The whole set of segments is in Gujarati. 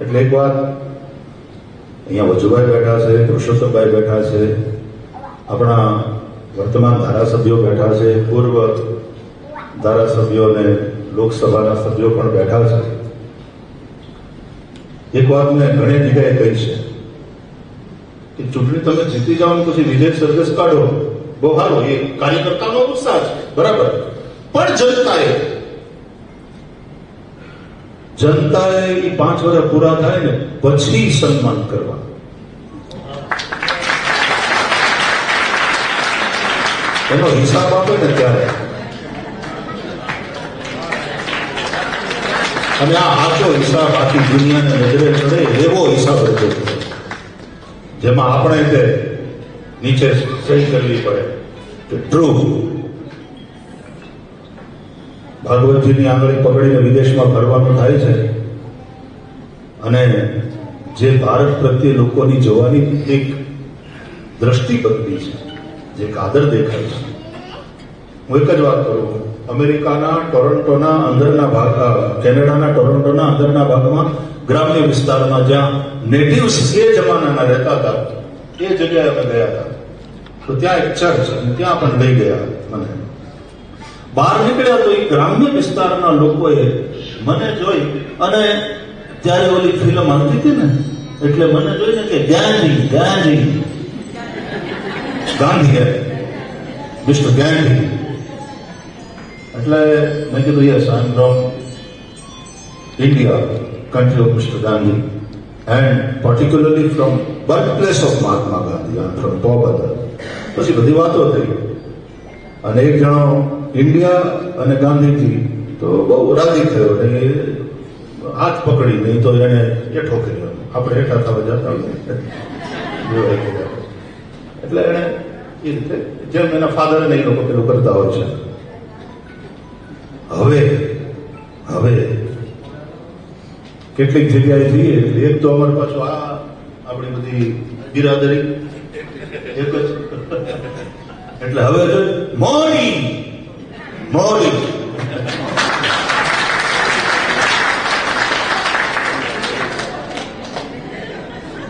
એટલે એક વાત, અહીંયા વજુભાઈ બેઠા છે, પુરુષોત્તમભાઈ બેઠા છે, આપણા વર્તમાન ધારાસભ્યો બેઠા છે, પૂર્વ ધારાસભ્યો અને લોકસભાના સભ્યો પણ બેઠા છે. એક વાત મેં ઘણી જગ્યાએ કહી છે કે ચૂંટણી તમે જીતી જાઓ પછી વિજય સરઘસ કાઢો, બહુ સારું, એ કાર્યકર્તાનો ઉત્સાહ છે, બરાબર. પણ જનતાએ જનતાએ એ પાંચ વર્ષ પૂરા થાય ને પછી સન્માન કરવા એનો હિસાબ આપે ને ત્યારે. અને આ આખો હિસાબ આખી દુનિયાને નજરે ચડે એવો હિસાબ રજૂ જેમાં આપણે તે નીચે સહી કરવી પડે. કે ટ્રુ ભાગવતજીની આંગળી પકડીને વિદેશમાં ફરવાનું થાય છે અને જે ભારત પ્રત્યે લોકોની જોવાની એક દ્રષ્ટિ બદલી છે, જે કાદર દેખાય છે. હું એક જ વાત કરું અમેરિકાના ટોરન્ટોના અંદરના ભાગ કેનેડાના ટોરન્ટોના અંદરના ભાગમાં, ગ્રામ્ય વિસ્તારમાં જ્યાં નેટિવ્સ એ જમાનાના રહેતા હતા, એ જગ્યાએ અમે ગયા હતા. તો ત્યાં એક ચર્ચ ત્યાં પણ લઈ ગયા મને. બહાર નીકળ્યા તો એ ગ્રામ્ય વિસ્તારના લોકોએ મને જોઈ અને ત્યારે ઓલી ફિલ્મ આવતી હતી ને, એટલે મને જોઈને કે ગાંધી ગાંધી. ગાંધી મિસ્ટર ગાંધી. એટલે મેં કીધું yes I am from India country of mister Gandhi and particularly from birth place of Mahatma Gandhi I from Porbandar પછી બધી વાતો થઈ. અને એક જણો ઇન્ડિયા અને ગાંધીજી. તો બહુ રાજી થયો અને હાથ પકડી નહીં તો એને હેઠો કર્યો. આપણે હેઠા થવા જતા. એટલે એને એ રીતે જેમ એના ફાધર ને એ લોકો પેલું કરતા હોય છે. હવે હવે કેટલીક જગ્યાએ જઈએ એક તો અમારે પાછું આ આપણી બધી બિરાદરી. એક જ. એટલે હવે મોડી મોડી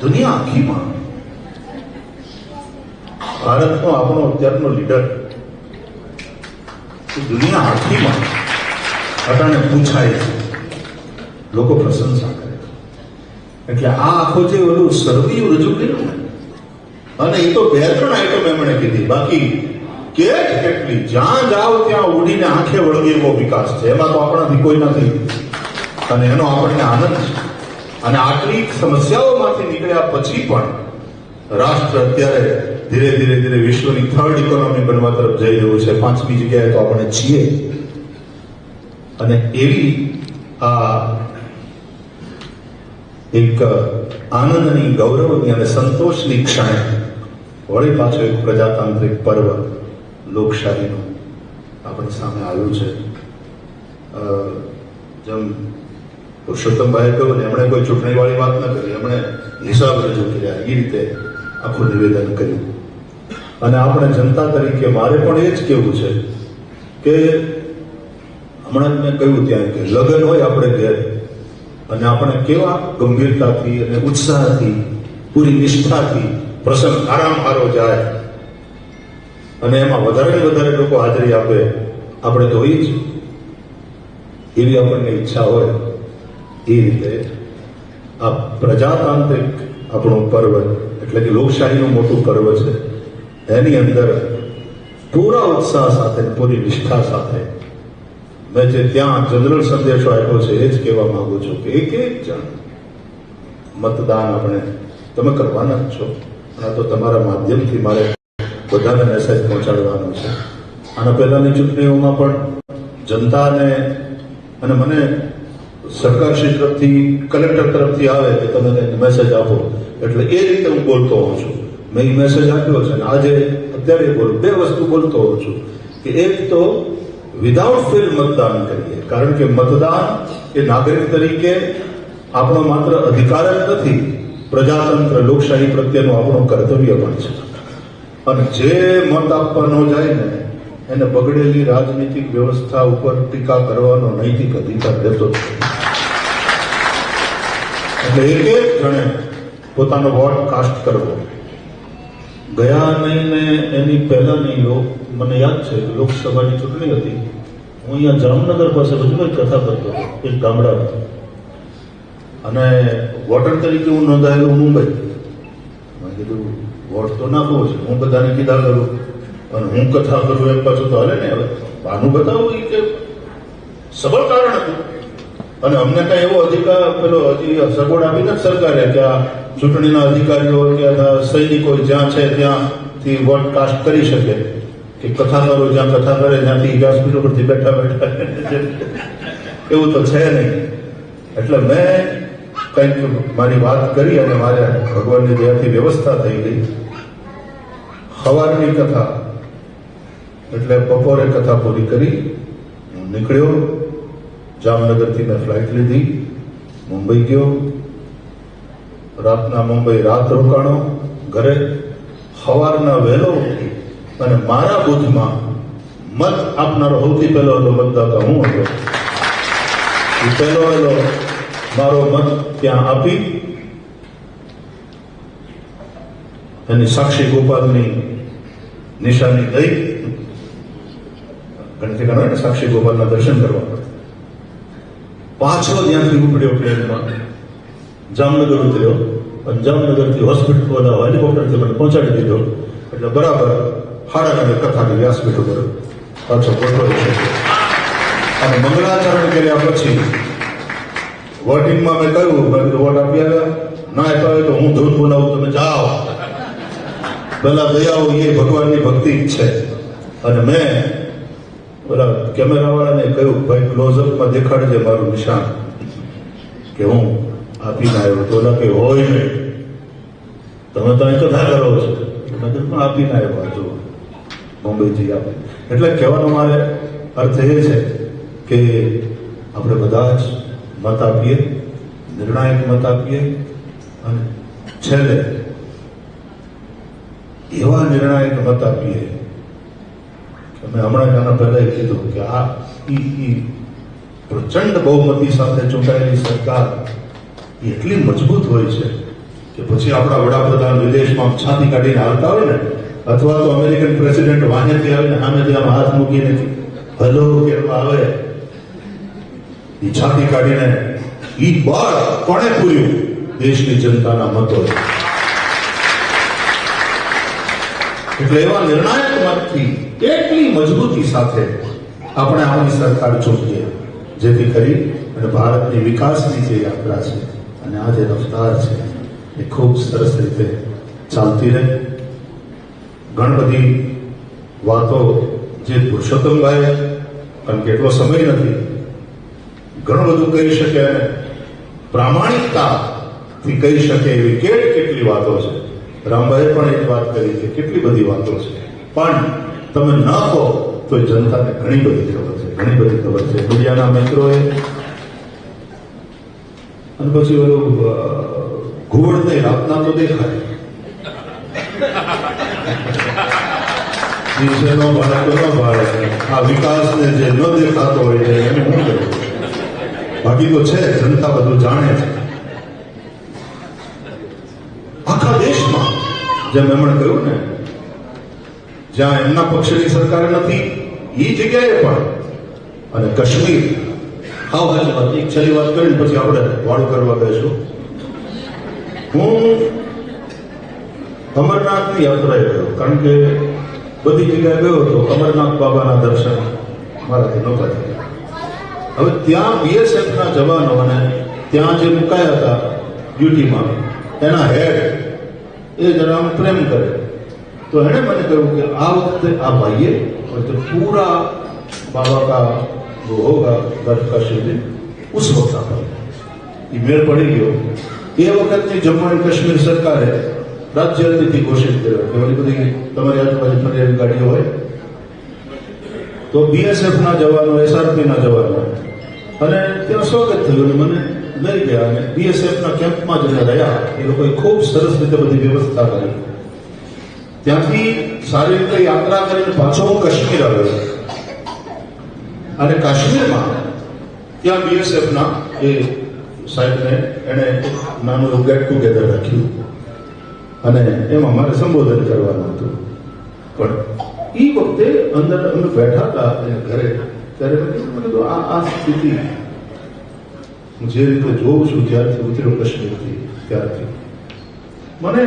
દુનિયા આખીમાં ભારતનો આપણો અત્યારનો લીડર દુનિયા આખીમાં અટાણે પૂછાય લોકો પ્રશંસા કરે એટલે આ આખો જે ઓલું સર્વિયું રજૂ કર્યું ને, અને એ તો બે ત્રણ આઈટમ એમણે કીધી. બાકી કેટ કેટલી? જ્યાં જાઓ ત્યાં ઉડીને આંખે વળગે એવો વિકાસ છે. એમાં તો આપણાથી કોઈ નથી. અને એનો આપણને આનંદ છે. અને આટલી સમસ્યાઓમાંથી નીકળ્યા પછી પણ રાષ્ટ્ર અત્યારે ધીરે ધીરે ધીરે વિશ્વની થર્ડ ઇકોનોમી બનવા તરફ જઈ રહ્યું છે. પાંચમી જગ્યાએ તો આપણે છીએ. અને એવી આ એક આનંદની, ગૌરવની અને સંતોષની ક્ષણે વળી પાછો એક પ્રજાતાંત્રિક પર્વ લોકશાહીનું આપણી સામે આવ્યું છે. જેમ પુરુષોત્તમભાઈએ કહ્યું ને, એમણે કોઈ ચૂંટણીવાળી વાત ન કરી, એમણે હિસાબ રજૂ કર્યા. એ રીતે આખું નિવેદન કર્યું. અને આપણે જનતા તરીકે મારે પણ એ જ કહેવું છે કે હમણાં મેં કહ્યું ત્યાં કે લગ્ન હોય આપણે ઘેર, અને આપણે કેવા ગંભીરતાથી અને ઉત્સાહથી, પૂરી નિષ્ઠાથી પ્રસંગ આરામ આરો જાય. અને એમાં વધારે ને વધારે લોકો હાજરી આપે, આપણે તો જ. એવી આપણને ઈચ્છા હોય, એ રીતે આ પ્રજાતાંત્રિક આપણું પર્વ, એટલે કે લોકશાહીનું મોટું પર્વ છે, એની અંદર પૂરા ઉત્સાહ સાથે પૂરી નિષ્ઠા સાથે. મેં જે ત્યાં જનરલ સંદેશો આપ્યો છે, એ જ કહેવા માંગુ છું કે એક એક જણ મતદાન આપણે તમે કરવાના જ છો. આ તો તમારા માધ્યમથી મારે બધાને મેસેજ પહોંચાડવાનો છે. આના પહેલાની ચૂંટણીઓમાં પણ જનતાને અને મને સરકારશ્રી તરફથી, કલેક્ટર તરફથી આવે કે તમે મેસેજ આપો. એટલે એ રીતે હું બોલતો હોઉં છું. મેં મેસેજ આપ્યો છે અને આજે અત્યારે બોલ, બે વસ્તુ બોલતો હોઉં છું કે એક તો વિધાઉટ ફેલ મતદાન કરીએ. કારણ કે મતદાન એ નાગરિક તરીકે આપણો માત્ર અધિકાર જ નથી, પ્રજાતંત્ર, લોકશાહી પ્રત્યેનું આપણું કર્તવ્ય પણ છે. અને જે મત આપવા ન જાય ને, એને બગડેલી રાજનીતિક વ્યવસ્થા ઉપર ટીકા કરવાનો નૈતિક અધિકાર જ એટલે એક એક જણે પોતાનો વોટ કાસ્ટ કરવો. ગયા નહીં ને એની પહેલાની મને યાદ છે, લોકસભાની ચૂંટણી હતી. હું અહીંયા જામનગર પાસે બધું કથા કરતો એક ગામડામાં. અને વોટર તરીકે હું નોંધાયેલો મુંબઈ. મેં કીધું વોટ તો નાખવો છે. હું બધાને કીધા કરું. અને હું કથા કરું એમ પાછું તો હાલે ને હવે. બાનું બતાવું એ કે સબળ કારણ હતું. અને અમને કઈ એવો અધિકાર પેલો હજી સગવડ આપી નથી સરકારે કે આ ચૂંટણીના અધિકારીઓ કે સૈનિકો જ્યાં છે ત્યાંથી વોટ કાસ્ટ કરી શકે. કે કથાકારો જ્યાં કથા કરે, ત્યાંથી હોસ્પિટલ પરથી બેઠા બેઠા. એવું તો છે નહીં. એટલે મેં કંઈક મારી વાત કરી અને મારે ભગવાનની દયાથી વ્યવસ્થા થઈ ગઈ. સવારની કથા. એટલે બપોરે કથા પૂરી કરી હું નીકળ્યો. જામનગરથી મેં ફ્લાઇટ લીધી. મુંબઈ ગયો. રાતના મુંબઈ રાત રોકાણો, ઘરે સવારના વહેલો અને મારા બુથમાં મત આપનારો સૌથી પહેલો હતો મતદાતા હું હતો. એ પહેલો વહેલો મારો મત ત્યાં આપી. એની સાક્ષી ગોપાલની નિશાની દઈ ગણતરી કરવા ને સાક્ષી ગોપાલના દર્શન કરવા પાછો ત્યાંથી ઉપડ્યો પ્લેનમાં. જામનગર ઉતર્યો. અને જામનગરથી હોસ્પિટલ બધા હેલિકોપ્ટરથી મને પહોંચાડી દીધો. એટલે બરાબર સાડા નવે કથાની વ્યાસપીઠ ઉપર પાછો ગોઠવાઈ છે. અને મંગળાચરણ કર્યા પછી વોટિંગમાં મેં કહ્યું, મેં વોટ આપી આવ્યા ના આપ્યા તો હું ધૂન બોલાવું તમે જાઓ. પેલા દયાઓ એ ભગવાનની ભક્તિ જ છે. અને મેં પેલા કેમેરાવાળાને કહ્યું, ભાઈ ક્લોઝઅપમાં દેખાડજે મારું નિશાન. કે હું આપીને આવ્યો તો ઓલા કે, હોય નહીં તમે તો અહીં કથા કરો છો. "પણ આપીને આવ્યો જુઓ મુંબઈથી આપે. એટલે કહેવાનો મારે અર્થ એ છે કે આપણે બધા જ મત આપીએ, નિર્ણાયક મત આપીએ અને છેલ્લે એવા નિર્ણાયક મત આપીએ. અમે હમણાં આના પહેલા કીધું કે આ પ્રચંડ બહુમતી સાથે ચૂંટાયેલી સરકાર એટલી મજબૂત હોય છે કે પછી આપણા વડાપ્રધાન વિદેશમાં છાતી કાઢીને આવતા હોય ને, અથવા તો અમેરિકન પ્રેસિડેન્ટ વાહેથી આવીને સામેથી આમ હાથ મૂકીને હલો કહેવા આવે. એ છાતી કાઢીને ઈ બળ કોણે પૂર્યું? દેશની જનતાના મતો એટલે એવા નિર્ણાયક મતથી એટલી મજબૂતી સાથે આપણે આપણી સરકાર ચૂંટીએ, જેથી કરી અને ભારતની વિકાસની જે યાત્રા છે અને આ જે રફતાર છે, એ ખૂબ સરસ રીતે ચાલતી રહે. ઘણી બધી વાતો જે પુરુષોત્તમભાઈ કારણ કે એટલો સમય નથી. ઘણું બધું કહી શકે અને પ્રામાણિકતાથી કહી શકે એવી કેટ કેટલી વાતો છે. રામભાઈએ પણ એક વાત કરી છે, કેટલી બધી વાતો છે. પણ તમે ન કહો તો જનતાને ઘણી બધી ખબર છે, ઘણી બધી ખબર છે. મીડિયાના મિત્રોએ અને પછી ઓલું ઘુવડ નહીં, રાતના તો દેખાય. દિવસેનો ભાડે તો ન ભાડે આ વિકાસને જે ન દેખાતો હોય એને બાકી તો છે, જનતા બધું જાણે છે આખા દેશમાં જેમ એમણે કહ્યું ને, જ્યાં એમના પક્ષની સરકાર નથી એ જગ્યાએ પણ. અને કાશ્મીર, હાવ હાલ વાત, એક છેલ્લી વાત કરીને પછી આપણે વાળું કરવા બેસું. હું અમરનાથની યાત્રાએ ગયો, કારણ કે બધી જગ્યાએ ગયો હતો અમરનાથ બાબાના દર્શન મારાથી નહોતા થયા. હવે ત્યાં બીએસએફના જવાનો અને ત્યાં જે મુકાયા હતા ડ્યુટીમાં, એના હેડ એ જણાને પ્રેમ કરે તો એણે મને કહ્યું કે આ વખતે आप आइए और जब पूरा बाबा का वो होगा गर्भ का शिविर उस वक्त आप ये મેળ પડી ગયો એ વખતની જમ્મુ એન્ડ કાશ્મીર સરકારે રાજ્ય અતિથિ ઘોષિત કર્યો કે ઓલી બધી તમારી આજુબાજુ ફરેલી ગાડીઓ હોય તો બીએસએફના જવાનો એસઆરપીના જવાનો અને ત્યાં સ્વાગત થયું અને મને લઈ ગયા અને બીએસએફના કેમ્પમાં જ અમે રહ્યા. એ લોકોએ ખૂબ સરસ રીતે બધી વ્યવસ્થા કરી. ત્યાંથી સારી રીતે યાત્રા કરીને પાછો હું કાશ્મીર આવ્યો. અને કાશ્મીરમાં ત્યાં બીએસએફના એ સાહેબને એણે નાનું એવું ગેટ ટુગેધર રાખ્યું. અને એમાં મારે સંબોધન કરવાનું હતું. પણ એ વખતે અંદર અમે બેઠા હતા ઘરે ત્યારે મેં કીધું, આ સ્થિતિ હું જે રીતે જોઉં છું જ્યારથી ઉતર્યો કાશ્મીરથી ત્યારથી મને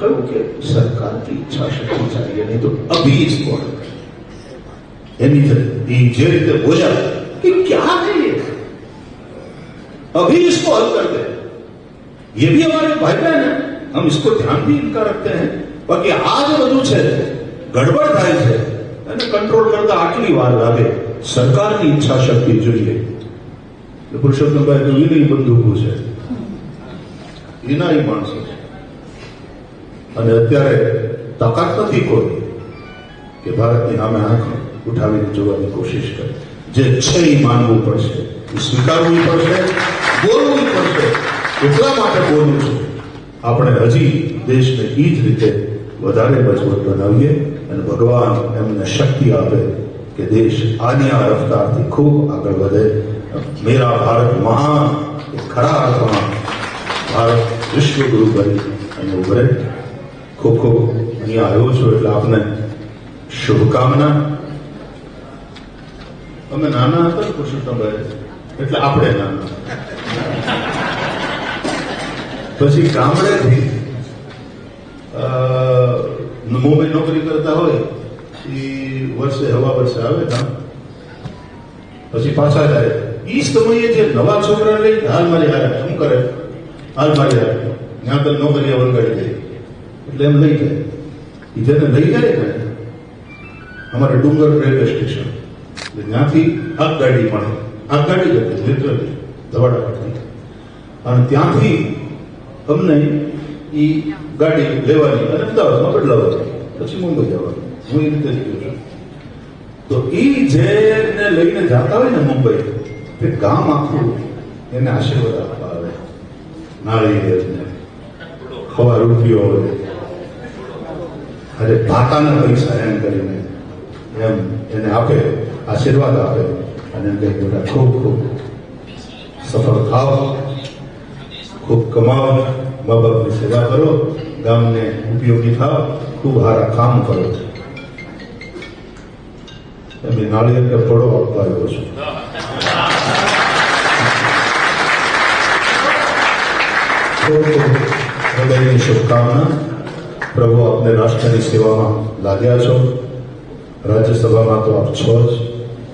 કહ્યું કે સરકાર की इच्छा शक्ति चाहिए नहीं तो अभी इसको हटाओ। यानी ये जे रीते बोला कि क्या है ये अभी इसको हल कर दे ये भी हमारे भाई बहन है हम इसको ध्यान भी इनका रखते हैं बाकी આ જે બધું છે ગડબડ થાય છે એને કંટ્રોલ કરતા આટલી વાર લાગે સરકારની ઈચ્છા શક્તિ જોઈએ એટલે પુરુષોત્તમભાઈ તો એની બંદૂકો છે. વિનાય માણસો છે. અને અત્યારે તાકાત નથી કોઈ કે ભારતની સામે આંખ ઉઠાવીને જોવાની કોશિશ કરે. જે છે એ માનવું પડશે એ સ્વીકારવું પડશે બોલવું પડશે એટલા માટે બોલું છું. આપણે હજી દેશને એ જ રીતે વધારે મજબૂત બનાવીએ અને ભગવાન એમને શક્તિ આપે કે દેશ આની આ રફતારથી ખૂબ આગળ વધે. મેરા ભારત મહાન ખરા અર્થમાં ભારત વિશ્વગુરુ બને અને ઉભરે ખૂબ ખૂબ અહીંયા આવ્યો છું એટલે આપને શુભકામના અમે નાના હતા ને પુરુષોત્તમભાઈ એટલે આપણે નાના પછી ગામડેથી મુંબઈ નોકરી કરતા હોય એ વર્ષે હવા વર્ષે આવે ગામ પછી પાછા જાય એ સમયે જે નવા છોકરા લઈ હાલ મારી હારે શું કરે? હાલ મારી હારે. ત્યાં તો નોકરીએ વળગાડી જાય એટલે એમ લઈ જાય. એ જેને લઈ જાય ને, અમારે ડુંગર રેલવે સ્ટેશન. ત્યાંથી આગગાડી મળે. આગગાડી જતી લિટરલી ધવાડા અને ત્યાંથી અમને એ ગાડી લેવાની અને અમદાવાદમાં બદલાવાની પછી મુંબઈ જવાનું. હું એ રીતે જ ગયો છું. તો એ જેને લઈને જતા હોય ને મુંબઈ તે ગામ આખું એને આશીર્વાદ આપવા આવે. નાળી ખવા રૂપિયો હોય. અરે ભાતાના પૈસા એમ કરીને એમ એને આપે, આશીર્વાદ આપે અને એમ કહે બધા ખૂબ ખૂબ સફળ થાવ, ખૂબ કમાવ, મા બાપની સેવા કરો, ગામને ઉપયોગી થાવ, ખૂબ સારા કામ કરો. એ નાળિયેર કે ફળો આપવા આવ્યો છું. ખૂબ ખૂબ હૃદયની શુભકામના. પ્રભુ આપને રાષ્ટ્રની સેવામાં લાગ્યા છો. રાજ્યસભામાં તો આપ છો જ.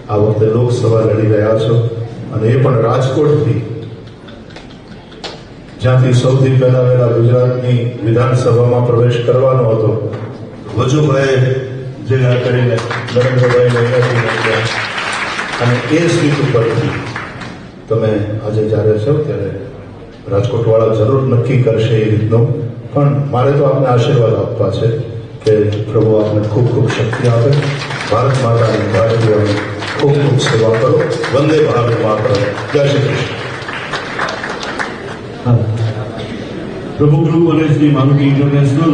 આ વખતે લોકસભા લડી રહ્યા છો. અને એ પણ રાજકોટથી. જ્યાંથી સૌથી પહેલા વહેલા ગુજરાતની વિધાનસભામાં પ્રવેશ કરવાનો હતો વજુભાઈ જેના કરીને નરેન્દ્રભાઈ અને એ સીટ ઉપરથી તમે આજે જ્યારે છો ત્યારે રાજકોટ વાળા જરૂર નક્કી કરશે એ રીતનું. પણ મારે તો આપને આશીર્વાદ આપવા છે કે પ્રભુ આપને ખૂબ ખૂબ શક્તિ આપે. ભારત માતાની ભારતીયોની ખૂબ ખૂબ સેવા કરો. વંદે ભારત માતા. જય શ્રી કૃષ્ણ. પ્રભુ ગુરુ અને મારુતિ ઇન્ટરનેશનલ